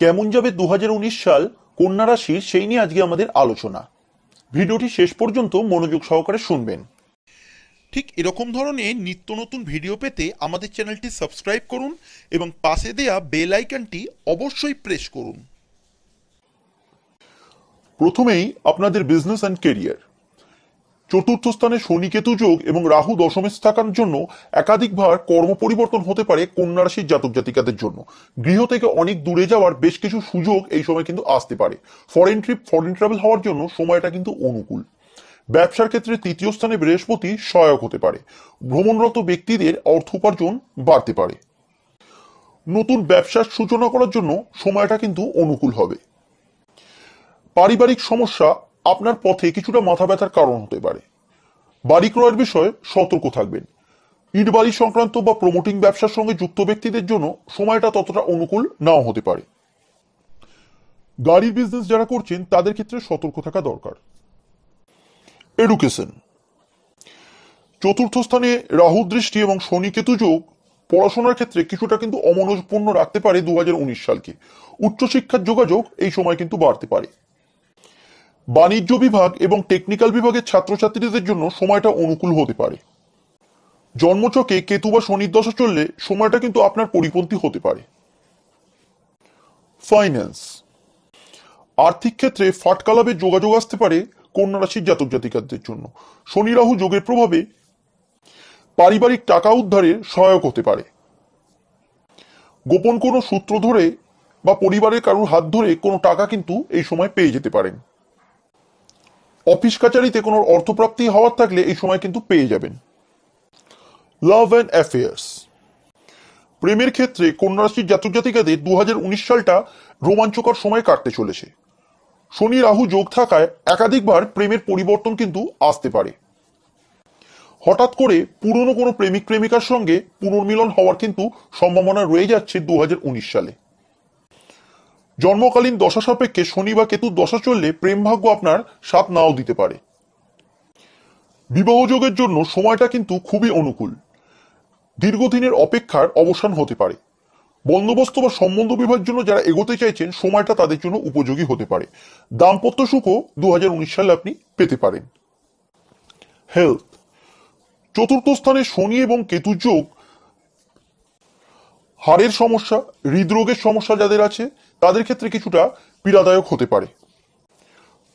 কেমন যাবে দু হাজার উনিশ সাল কন্যা রাশির সেই নিয়ে আজকে আমাদের আলোচনা। ভিডিওটি শেষ পর্যন্ত মনোযোগ সহকারে শুনবেন। ঠিক এরকম ধরনের নিত্য নতুন ভিডিও পেতে আমাদের চ্যানেলটি সাবস্ক্রাইব করুন এবং পাশে দেয়া বেল আইকনটি অবশ্যই প্রেস করুন। প্রথমেই আপনাদের বিজনেস অ্যান্ড কেরিয়ার চতুর্থ স্থানে শনি কেতু যোগ এবং রাহু দশমে থাকার জন্য একাধিকবার কর্ম পরিবর্তন হতে পারে কন্যা রাশির জাতক জাতিকাদের জন্য। গৃহ থেকে অনেক দূরে যাওয়ার বেশ কিছু সুযোগ এই সময় কিন্তু আসতে পারে। ফরেন ট্রিপ ফরেন ট্রাভেল হওয়ার জন্য সময়টা কিন্তু অনুকূল। ব্যবসার ক্ষেত্রে তৃতীয় স্থানে বৃহস্পতি সহায়ক হতে পারে। ভ্রমণরত ব্যক্তিদের অর্থ উপার্জন বাড়তে পারে। নতুন ব্যবসার সূচনা করার জন্য সময়টা কিন্তু অনুকূল হবে। পারিবারিক সমস্যা আপনার পথে কিছুটা মাথা ব্যথার কারণ হতে পারে। বাড়ি ক্রয়ের বিষয়ে সতর্ক থাকবেন। ইট বাড়ি সংক্রান্ত বা প্রমোটিং ব্যবসার সঙ্গে যুক্ত ব্যক্তিদের জন্য সময়টা ততটা অনুকূল নাও হতে পারে। গাড়ির বিজনেস যারা করছেন, তাদের ক্ষেত্রে সতর্ক থাকা দরকার। এডুকেশন চতুর্থ স্থানে রাহু দৃষ্টি এবং শনি কেতু যোগ পড়াশোনার ক্ষেত্রে কিছুটা কিন্তু অমনোজপূর্ণ রাখতে পারে দু হাজার উনিশ সালকে। উচ্চশিক্ষার যোগাযোগ এই সময় কিন্তু বাড়তে পারে। বাণিজ্য বিভাগ এবং টেকনিক্যাল বিভাগের ছাত্রছাত্রীদের জন্য সময়টা অনুকূল হতে পারে। জন্মচকে কেতু বা শনির দশা চললে সময়টা কিন্তু আপনার পরিপন্থী হতে পারে। ফাইন্যান্স আর্থিক ক্ষেত্রে ফাটকা লাভের যোগাযোগ আসতে পারে কন্যা রাশির জাতক জাতিকাদের জন্য। শনি রাহু যোগের প্রভাবে পারিবারিক টাকা উদ্ধারে সহায়ক হতে পারে। গোপন কোনো সূত্র ধরে বা পরিবারের কারোর হাত ধরে কোনো টাকা কিন্তু এই সময় পেয়ে যেতে পারেন। অফিস কাচারিতে কোনো অর্থপ্রাপ্তি হওয়ার থাকলে এই সময় কিন্তু পেয়ে যাবেন। লাভ অ্যান্ড অ্যাফেয়ার্স প্রেমের ক্ষেত্রে কন্যা রাশির জাতক জাতিকাদের দু হাজার উনিশ সালটা রোমাঞ্চকর সময় কাটতে চলেছে। শনি রাহু যোগ থাকায় একাধিকবার প্রেমের পরিবর্তন কিন্তু আসতে পারে। হঠাৎ করে পুরনো কোনো প্রেমিক প্রেমিকার সঙ্গে পুনর্মিলন হওয়ার কিন্তু সম্ভাবনা রয়ে যাচ্ছে দু হাজার উনিশ সালে। জন্মকালীন দশা সাপেক্ষে শনি বা কেতুর দশা চললে প্রেম ভাগ্য আপনার সাথ নাও দিতে পারে। বিবাহযোগের জন্য সময়টা কিন্তু খুবই অনুকূল। দীর্ঘদিনের অপেক্ষার অবসান হতে পারে। বন্দোবস্ত বা সম্বন্ধ বিবাহের জন্য যারা এগোতে চাইছেন, সময়টা তাদের জন্য উপযোগী হতে পারে। দাম্পত্য সুখও দু হাজার উনিশ সালে আপনি পেতে পারেন। হেলথ। চতুর্থ স্থানে শনি এবং কেতু যোগ হাড়ের সমস্যা, হৃদরোগের সমস্যা যাদের আছে, তাদের ক্ষেত্রে কিছুটা পীড়াদায়ক হতে পারে।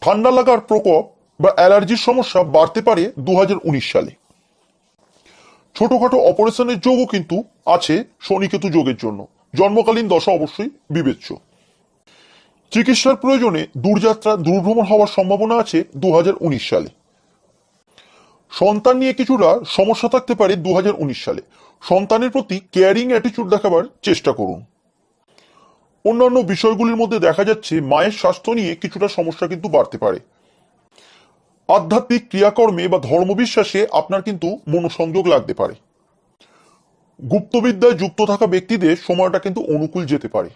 ঠান্ডা লাগার প্রকোপ বা অ্যালার্জির সমস্যা বাড়তে পারে দু হাজার উনিশ সালে। ছোটখাটো অপারেশনের যোগও কিন্তু আছে শনিকেতু যোগের জন্য। জন্মকালীন দশা অবশ্যই বিবেচ্য। চিকিৎসার প্রয়োজনে দূরযাত্রা, দূরভ্রমণ হওয়ার সম্ভাবনা আছে দু হাজার উনিশ সালে। সন্তান নিয়ে কিছুটা সমস্যা থাকতে পারে দু হাজার উনিশ সালে। সন্তানের প্রতি কেয়ারিং অ্যাটিচিউড দেখাবার চেষ্টা করুন। অন্যান্য বিষয়গুলির মধ্যে দেখা যাচ্ছে মায়ের স্বাস্থ্য নিয়ে কিছুটা সমস্যা কিন্তু বাড়তে পারে। আধ্যাত্মিক ক্রিয়াকর্মে বা ধর্মবিশ্বাসে আপনার কিন্তু মনোসংযোগ লাগতে পারে। গুপ্তবিদ্যায় যুক্ত থাকা ব্যক্তিদের সময়টা কিন্তু অনুকূল যেতে পারে।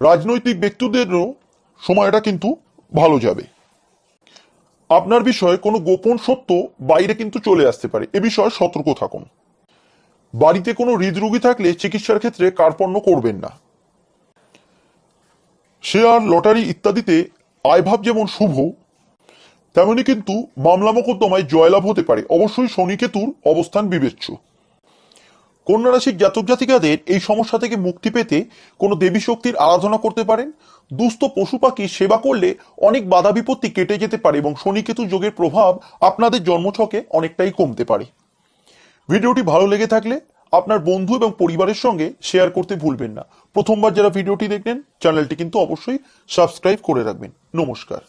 রাজনৈতিক ব্যক্তিদেরও সময়টা কিন্তু ভালো যাবে। আপনার বিষয়ে কোনো গোপন সত্য বাইরে কিন্তু চলে আসতে পারে। এ বিষয়ে সতর্ক থাকুন। বাড়িতে কোনো হৃদরোগী থাকলে চিকিৎসার ক্ষেত্রে কার্পণ্য করবেন না। শেয়ার, লটারি ইত্যাদিতে আয়ভাব যেমন শুভ, তেমনি কিন্তু মামলা মোকদ্দমায় জয়লাভ হতে পারে। অবশ্যই শনিকেতুর অবস্থান বিবেচ্য। কন্যা রাশির জাতক জাতিকাদের এই সমস্যা থেকে মুক্তি পেতে কোনো দেবী শক্তির আরাধনা করতে পারেন। দুস্থ পশু পাখি সেবা করলে অনেক বাধা বিপত্তি কেটে যেতে পারে এবং শনিকেতু যোগের প্রভাব আপনাদের জন্মছকে অনেকটাই কমতে পারে। ভিডিওটি ভালো লেগে থাকলে আপনার বন্ধু এবং পরিবারের সঙ্গে শেয়ার করতে ভুলবেন না। প্রথমবার যারা ভিডিওটি দেখলেন, চ্যানেলটি কিন্তু অবশ্যই সাবস্ক্রাইব করে রাখবেন। নমস্কার।